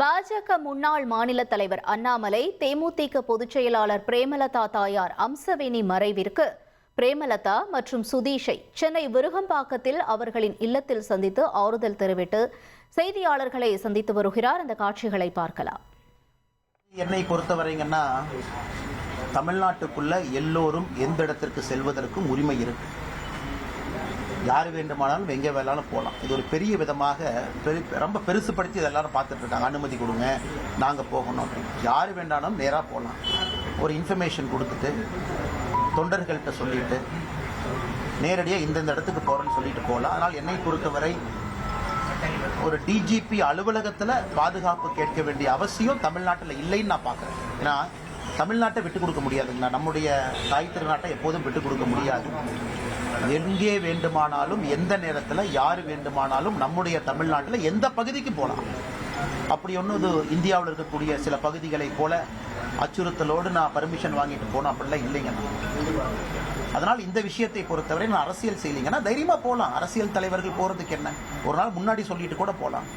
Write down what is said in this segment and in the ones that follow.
பாஜக முன்னாள் மாநில தலைவர் அண்ணாமலை தேமுதிக பொதுச் செயலாளர் பிரேமலதா தாயார் அம்சவேணி மறைவிற்கு. பிரேமலதா மற்றும் சுதீஷை சென்னை விருகம்பாக்கத்தில் அவர்களின் இல்லத்தில் சந்தித்து ஆறுதல் தெரிவித்து செய்தியாளர்களை சந்தித்து வருகிறார். அந்த காட்சிகளை பார்க்கலாம். என்னை பொறுத்தவரைங்கன்னா தமிழ்நாட்டுக்குள்ள எல்லோரும் எந்த இடத்திற்கு செல்வதற்கும் உரிமை இருக்கு. யார் வேண்டுமானாலும் எங்கே வேணாலும் போகலாம் இது ஒரு பெரிய விதமாக பெரு ரொம்ப பெருசுப்படுத்தி இது எல்லாரும் பார்த்துட்டு இருக்காங்க அனுமதி கொடுங்க நாங்கள் போகணும் அப்படின்னு. யார் வேண்டாலும் நேராக போகலாம் ஒரு இன்ஃபர்மேஷன் கொடுத்துட்டு தொண்டர்கள்ட்ட சொல்லிட்டு நேரடியாக இந்தந்த இடத்துக்கு போகிறேன்னு சொல்லிட்டு போகலாம் அதனால் என்னை பொறுத்தவரை ஒரு டிஜிபி அலுவலகத்தில் பாதுகாப்பு கேட்க வேண்டிய அவசியம் தமிழ்நாட்டில் இல்லைன்னு நான் பார்க்குறேன். ஏன்னா தமிழ்நாட்டை விட்டு கொடுக்க முடியாதுங்களா? நம்முடைய தாய் திருநாட்டை எப்போதும் விட்டு கொடுக்க முடியாது. எங்கே வேண்டுமானாலும் எந்த நேரத்தில் யார் வேண்டுமானாலும் நம்முடைய தமிழ்நாட்டில் எந்த பகுதிக்கு போகலாம் அப்படி ஒன்றும் இது இந்தியாவில் இருக்கக்கூடிய சில பகுதிகளை போல அச்சுறுத்தலோடு நான் பர்மிஷன் வாங்கிட்டு போனோம் அப்படிலாம் இல்லைங்கண்ணா அதனால் இந்த விஷயத்தை பொறுத்தவரை நான் அரசியல் செய்யலைங்கன்னா தைரியமா போகலாம் அரசியல் தலைவர்கள் போறதுக்கு என்ன? ஒரு நாள் முன்னாடி சொல்லிட்டு கூட போகலாம்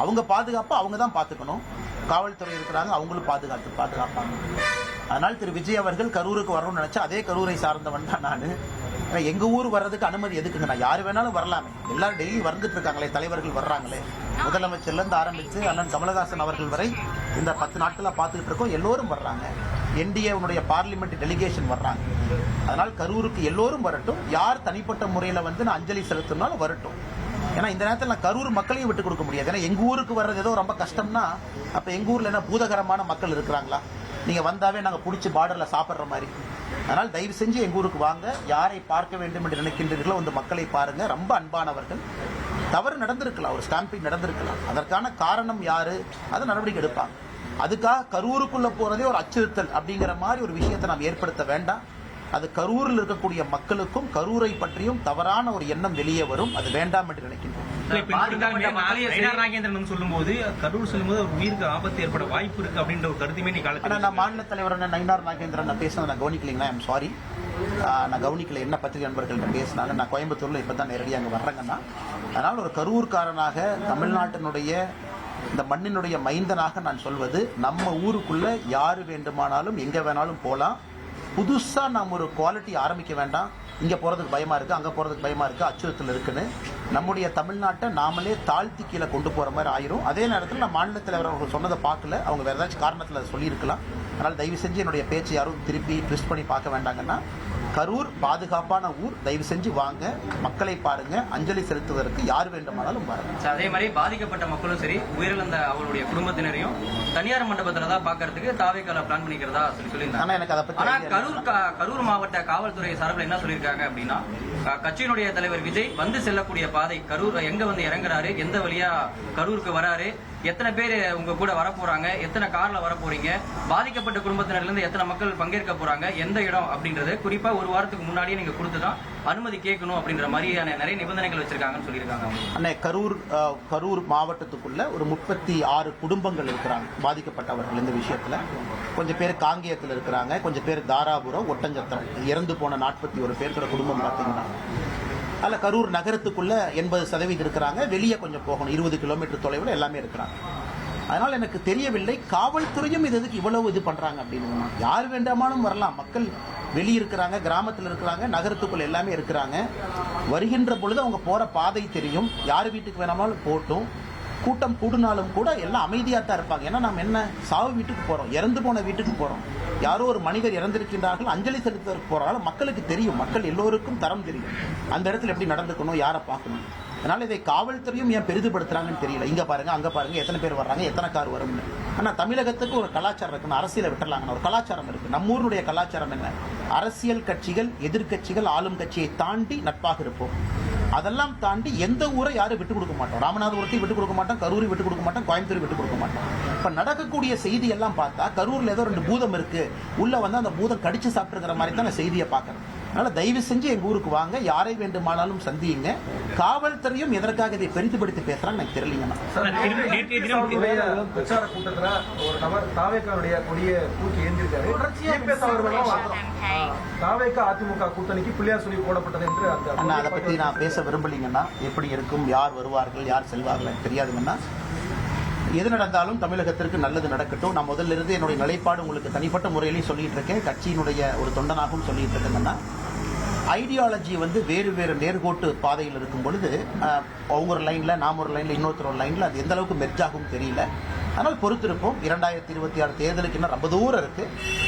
அவங்க பாதுகாப்பா அவங்க தான் பார்த்துக்கணும். காவல்துறை இருக்கிறாங்க அவங்களும் பாதுகாத்து பாதுகாப்பாங்க. அதனால் திரு. விஜய் அவர்கள் கரூருக்கு வரணும்னு நினச்சா அதே கரூரை சார்ந்தவன் தான் நான். எங்க ஊர் வர்றதுக்கு அனுமதி எதுக்குங்க? நான் யார் வேணாலும் வரலாமே. எல்லாரும் டெய்லி வந்துட்டு இருக்காங்களே தலைவர்கள் வர்றாங்களே. முதலமைச்சர்ல இருந்து ஆரம்பிச்சு அண்ணன் கமலஹாசன் அவர்கள் வரை இந்த பத்து நாட்களா பார்த்துக்கிட்டு இருக்கோம். எல்லோரும் வர்றாங்க. என்டிஏ பார்லிமெண்ட் டெலிகேஷன் வர்றாங்க. அதனால் கரூருக்கு எல்லோரும் வரட்டும். யார் தனிப்பட்ட முறையில் வந்து நான் அஞ்சலி செலுத்தினாலும் வரட்டும். ஏன்னா இந்த நேரத்தில் நான் கரூர் மக்களையும் விட்டு கொடுக்க முடியாது. ஏன்னா எங்கள் ஊருக்கு வர்றது ஏதோ ரொம்ப கஷ்டம்னா அப்போ எங்கள் ஊரில் என்ன பூதகரமான மக்கள் இருக்கிறாங்களா? நீங்கள் வந்தாவே நாங்கள் பிடிச்சி பார்டரில் சாப்பிட்ற மாதிரி. அதனால் தயவு செஞ்சு எங்கள் ஊருக்கு வாங்க. யாரை பார்க்க வேண்டும் என்று நினைக்கின்றீர்களோ அந்த மக்களை பாருங்கள் ரொம்ப அன்பானவர்கள். தவறு நடந்திருக்கலாம். ஒரு ஸ்டாம்பிங் நடந்திருக்கலாம். அதற்கான காரணம் யார்? அதை நடவடிக்கை எடுப்பாங்க. அதுக்காக கரூருக்குள்ளே போகிறதே ஒரு அச்சுறுத்தல் அப்படிங்கிற மாதிரி ஒரு விஷயத்தை நாம் ஏற்படுத்த வேண்டாம். அது கரூரில் இருக்கக்கூடிய மக்களுக்கும் கரூரை பற்றியும் தவறான ஒரு எண்ணம் வெளியே வரும். அது வேண்டாம் என்று நினைக்கின்றோம். நாகேந்திரன் வந்து சொல்லும்போது கரூர் சொல்லும்போது ஒரு உயிருக்கு ஆபத்து ஏற்பட வாய்ப்பு இருக்கு அப்படின்ற ஒரு கருத்துமே நான் மாநில தலைவர் அண்ணன் நயினார் நாகேந்திரன் பேசினதை நான் கவனிக்கலைங்கன்னா ஐம் சாரி நான் கவனிக்கல. என்ன பத்திரிகை நண்பர்கள்ட்ட பேசினாங்க நான் கோயம்புத்தூர்ல இப்போ தான் நேரடியாக அங்கே வர்றேங்கன்னா அதனால் ஒரு கரூர்காரனாக தமிழ்நாட்டினுடைய இந்த மண்ணினுடைய மைந்தனாக நான் சொல்வது நம்ம ஊருக்குள்ள யாரு வேண்டுமானாலும் எங்க வேணாலும் போலாம். புதுசாக நாம் ஒரு குவாலிட்டி ஆரம்பிக்க வேண்டாம். இங்கே போகிறதுக்கு பயமாக இருக்குது அங்கே போகிறதுக்கு பயமாக இருக்கு அச்சுறுத்தல் இருக்குன்னு. நம்முடைய தமிழ்நாட்டை நாமளே தாழ்த்தி கீழே கொண்டு போகிற மாதிரி ஆயிரும். அதே நேரத்தில் நான் மாநில தலைவர் அவர்கள் சொன்னதை பார்க்கல. அவங்க வேறு ஏதாச்சும் காரணத்தில் அதை சொல்லியிருக்கலாம். அதனால் தயவு செஞ்சு என்னுடைய பேச்சை யாரும் திருப்பி ட்விஸ்ட் பண்ணி பார்க்க வேண்டாங்கன்னா கரூர் பாதுகாப்பான ஊர் தயவு செஞ்சு வாங்க. மக்களை பாருங்க. அஞ்சலி செலுத்துவதற்கு யார் வேண்டுமானாலும் சரி, அதே மாதிரி பாதிக்கப்பட்ட மக்களும் சரி உயிரிழந்த அவருடைய குடும்பத்தினரையும் தனியார் மண்டபத்துல தான் பாக்குறதுக்கு தாவேக்கால பிளான் பண்ணிக்கிறதா சொல்லி சொல்லியிருந்தாங்க. ஆனா எனக்கு அதை பத்தி ஆனா. கரூர் கரூர் மாவட்ட காவல்துறை சார்பில் என்ன சொல்லியிருக்காங்க அப்படின்னா கட்சியினுடைய தலைவர் விஜய் வந்து செல்லக்கூடிய பாதை கரூர் எங்க வந்து இறங்குறாரு எந்த வழியா கரூருக்கு வராரு எத்தனை பேர் உங்க கூட வர போறாங்க எத்தனை கார்ல வர போறீங்க பாதிக்கப்பட்ட குடும்பத்தினர்ல இருந்து எத்தனை மக்கள் பங்கேற்க போறாங்க? எந்த இடம் அப்படின்றது குறிப்பா ஒரு வாரத்துக்கு முன்னாடியே நீங்க கொடுத்துதான் அனுமதி கேட்கணும் அப்படின்ற மாதிரியான நிறைய நிபந்தனைகள் வச்சிருக்காங்கன்னு சொல்லியிருக்காங்க அண்ணே கரூர் கரூர் மாவட்டத்துக்குள்ள ஒரு முப்பத்தி ஆறு குடும்பங்கள் இருக்கிறாங்க பாதிக்கப்பட்டவர்கள் இந்த விஷயத்துல. கொஞ்சம் பேர் காங்கேயத்தில் இருக்கிறாங்க கொஞ்சம் பேர் தாராபுரம் ஒட்டஞ்சத்திரம். இறந்து போன நாற்பத்தி ஒரு பேர் குடும்பம் பார்த்தீங்கன்னா அல்ல கரூர் நகரத்துக்குள்ள எண்பது சதவீதம் இருக்கிறாங்க. வெளியே கொஞ்சம் போகணும். இருபது கிலோமீட்டர் தொலைவில் எல்லாமே இருக்கிறாங்க. அதனால் எனக்கு தெரியவில்லை. காவல்துறையும் இது எதுக்கு இவ்வளவு இது பண்ணுறாங்க அப்படின்னு யார் வேண்டாமாலும் வரலாம். மக்கள் வெளியே இருக்கிறாங்க கிராமத்தில் இருக்கிறாங்க நகரத்துக்குள்ள எல்லாமே இருக்கிறாங்க. வருகின்ற பொழுது அவங்க போகிற பாதை தெரியும். யார் வீட்டுக்கு வேணாமாலும் போட்டும். கூட்டம் கூடுனாலும் கூட எல்லாம் அமைதியாக தான் இருப்பாங்க. ஏன்னா நம்ம என்ன? சாவு வீட்டுக்கு போகிறோம் இறந்து போன வீட்டுக்கு போகிறோம் யாரோ ஒரு மனிதர் இறந்திருக்கின்றார்கள். அஞ்சலி செலுத்துவதற்கு போறாங்க மக்களுக்கு தெரியும். மக்கள் எல்லோருக்கும் தரம் தெரியும். அந்த இடத்துல எப்படி நடந்துக்கணும்? யாரை பார்க்கணும்? அதனால் இதை காவல்துறையும் ஏன் பெரிதுபடுத்துறாங்கன்னு தெரியல. இங்கே பாருங்க அங்கே பாருங்கள் எத்தனை பேர் வர்றாங்க எத்தனை கார் வரும்னு. ஆனால் தமிழகத்துக்கு ஒரு கலாச்சாரம் இருக்குன்னு அரசியலை விட்டுறலாங்கன்னு ஒரு கலாச்சாரம் இருக்குது நம்ம ஊருடைய கலாச்சாரம் என்ன? அரசியல் கட்சிகள் எதிர்க்கட்சிகள் ஆளும் கட்சியை தாண்டி நட்பாக இருப்போம். அதெல்லாம் தாண்டி எந்த ஊரை யாரும் விட்டு கொடுக்க மாட்டோம். ராமநாதபுரத்தையும் விட்டு கொடுக்க மாட்டோம் கரூரை விட்டு கொடுக்க மாட்டோம் கோயம்புத்தூர் விட்டு கொடுக்க மாட்டோம். இப்போ நடக்கக்கூடிய செய்தி எல்லாம் பார்த்தா கரூரில் ஏதோ ரெண்டு பூதம் இருக்கு. உள்ள வந்து அந்த பூதம் கடிச்சு சாப்பிட்டுருக்கிற மாதிரி தான் நான் செய்தியை பார்க்குறேன். அதனால தயவு செஞ்சு எங்க ஊருக்கு வாங்க. யாரை வேண்டுமானாலும் சந்தியுங்க. காவல்துறையும் எதற்காக இதை பெரிதுபடுத்தி பேசுறாங்க எனக்கு தெரியலீங்கண்ணா பிரச்சார கூட்டத்துல ஒரு நபர் தாவேக்காருடைய கொடியை தூக்கி ஏந்திருக்காரு தாவேக்கா அதிமுக கூட்டணிக்கு பிள்ளையார் சொல்லி போடப்பட்டது என்று அந்த அண்ணா அதை பத்தி நான் பேச விரும்பலீங்கன்னா எப்படி இருக்கும் யார் வருவார்கள் யார் செல்வார்கள் எனக்கு தெரியாதுங்கன்னா எது நடந்தாலும் தமிழகத்திற்கு நல்லது நடக்கட்டும். நான் முதல்ல இருந்து என்னுடைய நிலைப்பாடு உங்களுக்கு தனிப்பட்ட முறையிலையும் சொல்லிட்டு இருக்கேன். கட்சியினுடைய ஒரு தொண்டனாகவும் சொல்லிட்டு இருக்கேங்கன்னா ஐடியாலஜி வந்து வேறு வேறு நேர்கோட்டு பாதையில் இருக்கும் பொழுது அவங்க ஒரு லைனில் நாம் ஒரு லைனில் இன்னொருத்தர் ஒரு லைனில் அது எந்த அளவுக்கு மெர்ஜ் ஆகும் தெரியல. ஆனால் பொறுத்திருப்போம் இரண்டாயிரத்தி இருபத்தி ஆறு தேர்தலுக்கு இன்னும் ரொம்ப தூரம் இருக்குது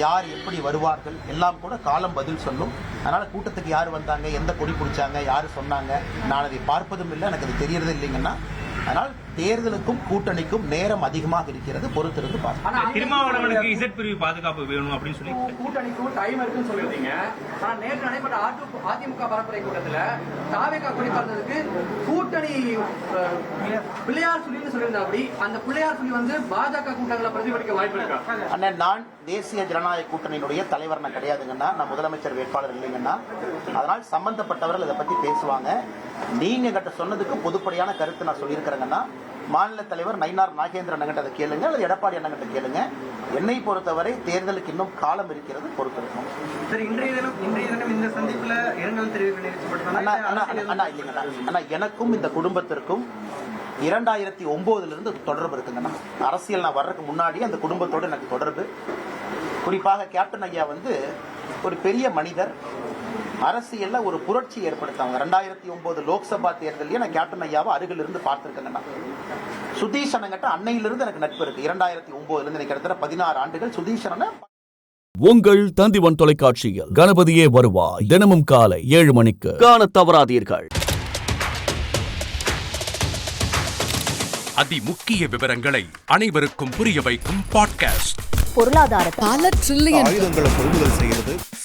யார் எப்படி வருவார்கள் எல்லாம் கூட காலம் பதில் சொல்லும். அதனால் கூட்டத்துக்கு யார் வந்தாங்க எந்த கொடி பிடிச்சாங்க யார் சொன்னாங்க நான் அதை பார்ப்பதும் இல்லை எனக்கு அது தெரியறது இல்லைங்கன்னா அதனால் தேர்தலுக்கும் கூட்டணிக்கும் நேரம் அதிகமாக இருக்கிறது பொறுத்திருந்து திருமாவளவனுக்கு இசட் பிரிவு பாதுகாப்பு வேணும் அப்படின்னு சொல்லி கூட்டணிக்கும் டைம் இருக்குன்னு சொல்லியிருந்தீங்க. ஆனா நேற்று நடைபெற்ற அதிமுக பரப்புரை கூட்டத்துல தாவேகா கொடி பார்த்ததுக்கு கூட்டணி பிள்ளையார் சொல்லின்னு சொல்லியிருந்தாப்படி. அந்த பிள்ளையார் சொல்லி வந்து பாஜக கூட்டங்களை பிரதிபலிக்க வாய்ப்பு இருக்கா? அண்ணன் நான் தேசிய ஜனநாயக கூட்டணியினுடைய தலைவர் நான் கிடையாதுங்கன்னா நான் முதலமைச்சர் வேட்பாளர் இல்லைங்கன்னா அதனால் சம்பந்தப்பட்டவர்கள் இதை பத்தி பேசுவாங்க. நீங்க கிட்ட சொன்னதுக்கு பொதுப்படையான கருத்து நான் சொல்லியிருக்கிறேங்கன்னா மாநில தலைவர் நயினார் நாகேந்திரன் அண்ணங்கிட்ட அதை கேளுங்க அல்லது எடப்பாடி அண்ணங்கிட்ட கேளுங்க. என்னை பொறுத்தவரை தேர்தலுக்கு இன்னும் காலம் இருக்கிறது பொறுத்திருக்கும். சரி இன்றைய தினம் இன்றைய தினம் இந்த சந்திப்புல இரங்கல் தெரிவிக்க அண்ணா எனக்கும் இந்த குடும்பத்திற்கும் இரண்டாயிரத்தி ஒன்பதுல இருந்து தொடர்பு இருக்குங்கண்ணா அரசியல் நான் வர்றதுக்கு முன்னாடி அந்த குடும்பத்தோட எனக்கு தொடர்பு. குறிப்பாக கேப்டன் ஐயா வந்து ஒரு பெரிய மனிதர். அரசியல்ல ஒரு புரட்சி ஏற்படுத்தாங்க ரெண்டாயிரத்தி ஒன்பது லோக்சபா தேர்தலையே நான் கேப்டன் ஐயாவை அருகில் இருந்து பார்த்திருக்கேங்கண்ணா சுதீஷ் அண்ணங்கிட்ட அன்னையிலிருந்து எனக்கு நட்பு இருக்கு. இரண்டாயிரத்தி ஒன்பதுல இருந்து எனக்கு கிட்டத்தட்ட பதினாறு ஆண்டுகள் சுதீஷ் அண்ணன் உங்கள் தந்திவன் தொலைக்காட்சியில் கணபதியே வருவாய். தினமும் காலை ஏழு மணிக்கு. காணத் தவறாதீர்கள். அதி முக்கிய விவரங்களை அனைவருக்கும் புரிய வைக்கும் பாட்காஸ்ட் பொருளாதாரத்தை. பல ட்ரில்லியன்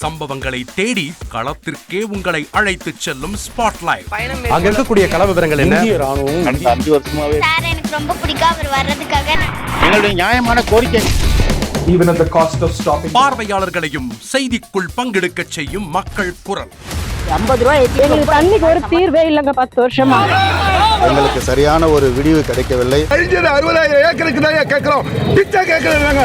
சம்பவங்களை தேடி களத்திற்கே உங்களை அழைத்துச் செல்லும் ஸ்பாட்லைட் அங்க இருக்கக்கூடிய கள விவரங்கள் என்ன? சார் எனக்கு ரொம்ப பிடிக்கும் அவர் வர்றதுக்காக. எங்களுடைய நியாயமான கோரிக்கை. Even at the cost of stopping பார்வையாளர்களையும் செய்திக்குள் பங்கெடுக்கச் செய்யும் மக்கள் குரல். எங்களுக்கு தண்ணிக்கு ஒரு தீர்வே இல்லைங்க பத்து வருஷமா. எங்களுக்கு சரியான ஒரு விடிவு கிடைக்கவில்லை. அறுபதாயிரம் ஏக்கருக்கு தான் கேட்கிறோம்? பிச்சை கேட்கறாங்க